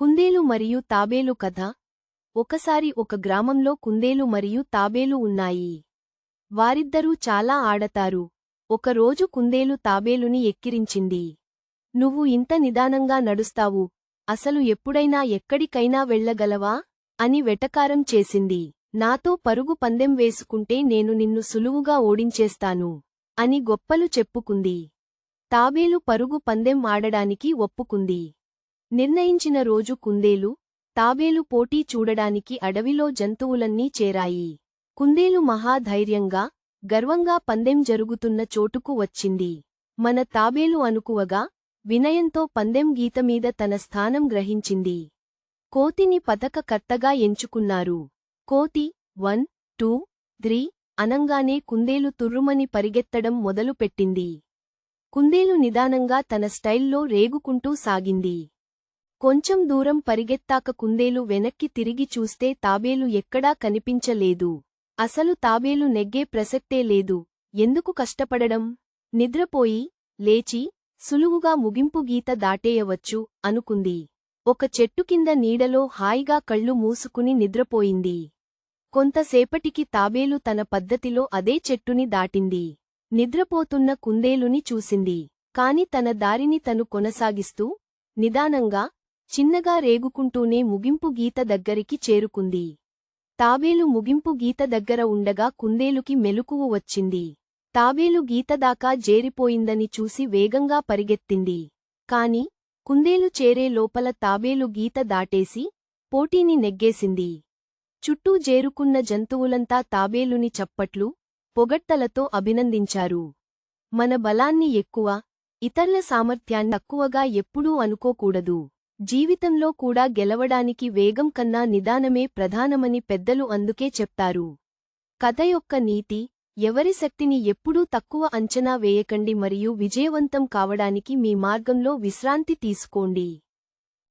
కుందేలు మరియు తాబేలు కథ. ఒకసారి ఒక గ్రామంలో కుందేలు మరియు తాబేలు ఉన్నాయి. వారిద్దరూ చాలా ఆడతారు. ఒకరోజు కుందేలు తాబేలుని ఎక్కిరించింది. నువ్వు ఇంత నిదానంగా నడుస్తావు. అసలు ఎప్పుడైనా ఎక్కడికైనా వెళ్ళగలవా అని వెటకారం చేసింది. నాతో పరుగు పందెం వేసుకుంటే నేను నిన్ను సులువుగా ఓడించేస్తాను అని గొప్పలు చెప్పుకుంది. తాబేలు పరుగు పందెం ఆడడానికి ఒప్పుకుంది. నిర్ణయించిన రోజు కుందేలు తాబేలు పోటీ చూడడానికి అడవిలో జంతువులన్నీ చేరాయి. కుందేలు మహాధైర్యంగా గర్వంగా పందెం జరుగుతున్న చోటుకు వచ్చింది. మన తాబేలు అనుకువగా వినయంతో పందెం గీతమీద తన స్థానం గ్రహించింది. కోతిని పథకకర్తగా ఎంచుకున్నారు. కోతి వన్ టూ త్రీ అనంగానే కుందేలు తుర్రుమని పరిగెత్తడం మొదలుపెట్టింది. కుందేలు నిదానంగా తన స్టైల్లో రేగుకుంటూ సాగింది. కొంచెం దూరం పరిగెత్తాక కుందేలు వెనక్కి తిరిగి చూస్తే తాబేలు ఎక్కడా కనిపించలేదు. అసలు తాబేలు నెగ్గే ప్రసక్తే లేదు. ఎందుకు కష్టపడడం? నిద్రపోయి లేచి సులువుగా ముగింపు గీత దాటేయవచ్చు అనుకుంది. ఒక చెట్టు కింద నీడలో హాయిగా కళ్ళు మూసుకుని నిద్రపోయింది. కొంతసేపటికి తాబేలు తన పద్ధతిలో అదే చెట్టుని దాటింది. నిద్రపోతున్న కుందేలుని చూసింది. కాని తన దారిని తను కొనసాగిస్తూ నిదానంగా చిన్నగా రేగుకుంటూనే ముగింపు గీత దగ్గరికి చేరుకుంది. తాబేలు ముగింపు గీత దగ్గర ఉండగా కుందేలుకి మెలుకువు వచ్చింది. తాబేలు గీతదాకా జేరిపోయిందని చూసి వేగంగా పరిగెత్తింది. కాని కుందేలు చేరే లోపల తాబేలు గీత దాటేసి పోటీని నెగ్గేసింది. చుట్టూ జేరుకున్న జంతువులంతా తాబేలుని చప్పట్లు పొగట్టలతో అభినందించారు. మన బలాన్ని ఎక్కువ ఇతర్ల సామర్థ్యాన్ని తక్కువగా ఎప్పుడూ అనుకోకూడదు. జీవితంలో కూడా గెలవడానికి వేగం కన్నా నిదానమే ప్రధానమని పెద్దలు అందుకే చెప్తారు. కథ యొక్క నీతి ఎవరి శక్తిని ఎప్పుడూ తక్కువ అంచనా వేయకండి మరియు విజయవంతం కావడానికి మీ మార్గంలో విశ్రాంతి తీసుకోండి.